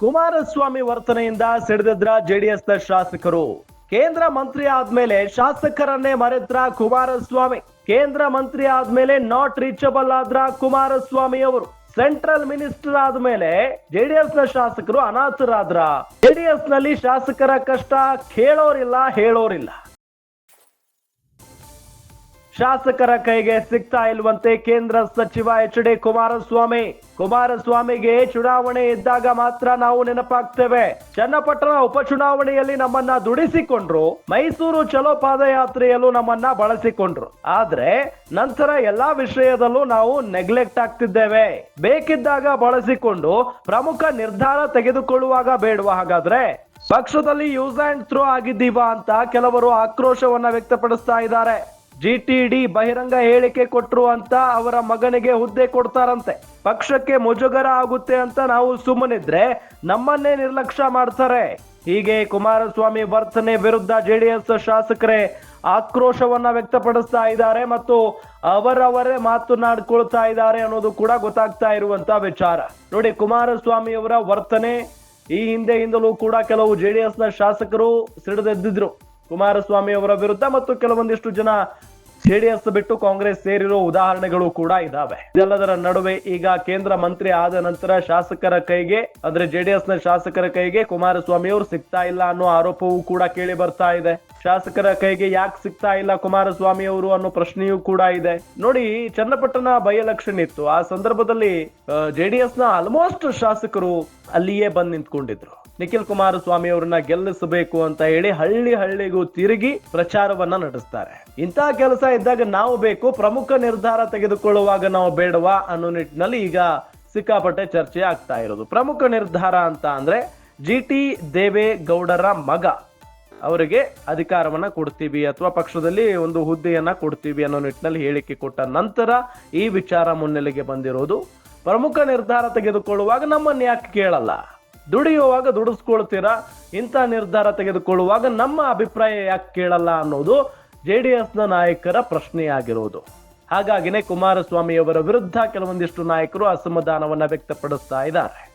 ಕುಮಾರಸ್ವಾಮಿ ವರ್ತನೆಯಿಂದ ಸಿಡಿದ್ರ ಜೆಡಿಎಸ್ನ ಶಾಸಕರು. ಕೇಂದ್ರ ಮಂತ್ರಿ ಆದ್ಮೇಲೆ ಶಾಸಕರನ್ನೇ ಮರೆತ್ರ ಕುಮಾರಸ್ವಾಮಿ. ಕೇಂದ್ರ ಮಂತ್ರಿ ಆದ್ಮೇಲೆ ನಾಟ್ ರೀಚಬಲ್ ಆದ್ರ ಕುಮಾರಸ್ವಾಮಿ ಅವರು. ಸೆಂಟ್ರಲ್ ಮಿನಿಸ್ಟರ್ ಆದ್ಮೇಲೆ ಜೆಡಿಎಸ್ನ ಶಾಸಕರು ಅನಾಥರಾದ್ರ. ಜೆಡಿಎಸ್ನಲ್ಲಿ ಶಾಸಕರ ಕಷ್ಟ ಕೇಳೋರಿಲ್ಲ, ಹೇಳೋರಿಲ್ಲ. ಶಾಸಕರ ಕೈಗೆ ಸಿಗ್ತಾ ಇಲ್ವಂತೆ ಕೇಂದ್ರ ಸಚಿವ ಎಚ್ ಡಿ ಕುಮಾರಸ್ವಾಮಿ. ಕುಮಾರಸ್ವಾಮಿಗೆ ಚುನಾವಣೆ ಇದ್ದಾಗ ಮಾತ್ರ ನಾವು ನೆನಪಾಗ್ತೇವೆ. ಚನ್ನಪಟ್ಟಣ ಉಪಚುನಾವಣೆಯಲ್ಲಿ ನಮ್ಮನ್ನ ದುಡಿಸಿಕೊಂಡ್ರು, ಮೈಸೂರು ಚಲೋ ಪಾದಯಾತ್ರೆಯಲ್ಲೂ ನಮ್ಮನ್ನ ಬಳಸಿಕೊಂಡ್ರು. ಆದ್ರೆ ನಂತರ ಎಲ್ಲಾ ವಿಷಯದಲ್ಲೂ ನಾವು ನೆಗ್ಲೆಕ್ಟ್ ಆಗ್ತಿದ್ದೇವೆ. ಬೇಕಿದ್ದಾಗ ಬಳಸಿಕೊಂಡು ಪ್ರಮುಖ ನಿರ್ಧಾರ ತೆಗೆದುಕೊಳ್ಳುವಾಗ ಬೇಡುವ ಹಾಗಾದ್ರೆ? ಪಕ್ಷದಲ್ಲಿ ಯೂಸ್ ಆ್ಯಂಡ್ ಥ್ರೋ ಆಗಿದ್ದೀವಾ ಅಂತ ಕೆಲವರು ಆಕ್ರೋಶವನ್ನ ವ್ಯಕ್ತಪಡಿಸ್ತಾ ಇದ್ದಾರೆ. ಜಿ ಟಿ ಡಿ ಬಹಿರಂಗ ಹೇಳಿಕೆ ಕೊಟ್ಟರು ಅಂತ ಅವರ ಮಗನಿಗೆ ಹುದ್ದೆ ಕೊಡ್ತಾರಂತೆ. ಪಕ್ಷಕ್ಕೆ ಮುಜುಗರ ಆಗುತ್ತೆ ಅಂತ ನಾವು ಸುಮ್ಮನಿದ್ರೆ ನಮ್ಮನ್ನೇ ನಿರ್ಲಕ್ಷ್ಯ ಮಾಡ್ತಾರೆ. ಹೀಗೆ ಕುಮಾರಸ್ವಾಮಿ ವರ್ತನೆ ವಿರುದ್ಧ ಜೆಡಿಎಸ್ ಶಾಸಕರೇ ಆಕ್ರೋಶವನ್ನ ವ್ಯಕ್ತಪಡಿಸ್ತಾ ಇದ್ದಾರೆ ಮತ್ತು ಅವರವರೇ ಮಾತನಾಡ್ಕೊಳ್ತಾ ಇದ್ದಾರೆ ಅನ್ನೋದು ಕೂಡ ಗೊತ್ತಾಗ್ತಾ ಇರುವಂತ ವಿಚಾರ. ನೋಡಿ, ಕುಮಾರಸ್ವಾಮಿ ಅವರ ವರ್ತನೆ ಈ ಹಿಂದೆಯಿಂದಲೂ ಕೂಡ ಕೆಲವು ಜೆಡಿಎಸ್ನ ಶಾಸಕರು ಸಿಡಿದೆದ್ದಿದ್ರು. ಕುಮಾರಸ್ವಾಮಿ ಅವರ ವಿರುದ್ಧ ಮತ್ತು ಕೆಲವೊಂದಿಷ್ಟು ಜನ ಜೆಡಿಎಸ್ ಬಿಟ್ಟು ಕಾಂಗ್ರೆಸ್ ಸೇರಿರೋ ಉದಾಹರಣೆಗಳು ಕೂಡ ಇದಾವೆ. ಇದೆಲ್ಲದರ ನಡುವೆ ಈಗ ಕೇಂದ್ರ ಮಂತ್ರಿ ಆದ ನಂತರ ಶಾಸಕರ ಕೈಗೆ, ಅಂದ್ರೆ ಜೆಡಿಎಸ್ನ ಶಾಸಕರ ಕೈಗೆ ಕುಮಾರಸ್ವಾಮಿ ಅವರು ಸಿಗ್ತಾ ಇಲ್ಲ ಅನ್ನೋ ಆರೋಪವೂ ಕೂಡ ಕೇಳಿ ಬರ್ತಾ ಇದೆ. ಶಾಸಕರ ಕೈಗೆ ಯಾಕೆ ಸಿಗ್ತಾ ಇಲ್ಲ ಕುಮಾರಸ್ವಾಮಿ ಅವರು ಅನ್ನೋ ಪ್ರಶ್ನೆಯೂ ಕೂಡ ಇದೆ. ನೋಡಿ ಚನ್ನಪಟ್ಟಣ ಬೈ ಎಲೆಕ್ಷನ್ ಇತ್ತು. ಆ ಸಂದರ್ಭದಲ್ಲಿ ಜೆಡಿಎಸ್ನ ಆಲ್ಮೋಸ್ಟ್ ಶಾಸಕರು ಅಲ್ಲಿಯೇ ಬಂದ್ ನಿಂತ್ಕೊಂಡಿದ್ರು. ನಿಖಿಲ್ ಕುಮಾರಸ್ವಾಮಿ ಅವರನ್ನ ಗೆಲ್ಲಿಸಬೇಕು ಅಂತ ಹೇಳಿ ಹಳ್ಳಿ ಹಳ್ಳಿಗೂ ತಿರುಗಿ ಪ್ರಚಾರವನ್ನ ನಡೆಸ್ತಾರೆ. ಇಂತಹ ಕೆಲಸ ಇದ್ದಾಗ ನಾವು ಬೇಕು, ಪ್ರಮುಖ ನಿರ್ಧಾರ ತೆಗೆದುಕೊಳ್ಳುವಾಗ ನಾವು ಬೇಡವಾ ಅನ್ನೋ ನಿಟ್ಟಿನಲ್ಲಿ ಈಗ ಸಿಕ್ಕಾಪಟ್ಟೆ ಚರ್ಚೆ ಆಗ್ತಾ ಇರೋದು. ಪ್ರಮುಖ ನಿರ್ಧಾರ ಅಂತ ಅಂದ್ರೆ ಜಿ ಟಿ ದೇವೇಗೌಡರ ಮಗ. ಅವರಿಗೆ ಅಧಿಕಾರವನ್ನ ಕೊಡ್ತೀವಿ ಅಥವಾ ಪಕ್ಷದಲ್ಲಿ ಒಂದು ಹುದ್ದೆಯನ್ನ ಕೊಡ್ತೀವಿ ಅನ್ನೋ ನಿಟ್ಟಿನಲ್ಲಿ ಹೇಳಿಕೆ ಕೊಟ್ಟ ನಂತರ ಈ ವಿಚಾರ ಮುನ್ನೆಲೆಗೆ ಬಂದಿರೋದು. ಪ್ರಮುಖ ನಿರ್ಧಾರ ತೆಗೆದುಕೊಳ್ಳುವಾಗ ನಮ್ಮನ್ನು ಯಾಕೆ ಕೇಳಲ್ಲ? ದುಡಿಯುವಾಗ ದುಡಿಸ್ಕೊಳ್ತೀರಾ? ಇಂಥ ನಿರ್ಧಾರ ತೆಗೆದುಕೊಳ್ಳುವಾಗ ನಮ್ಮ ಅಭಿಪ್ರಾಯ ಯಾಕೆ ಕೇಳಲ್ಲ ಅನ್ನೋದು ಜೆ ಡಿ ಎಸ್ನ ನಾಯಕರ ಪ್ರಶ್ನೆಯಾಗಿರುವುದು ಹಾಗಾಗಿನೇ ಕುಮಾರಸ್ವಾಮಿಯವರ ವಿರುದ್ಧ ಕೆಲವೊಂದಿಷ್ಟು ನಾಯಕರು ಅಸಮಾಧಾನವನ್ನು ವ್ಯಕ್ತಪಡಿಸ್ತಾ ಇದ್ದಾರೆ.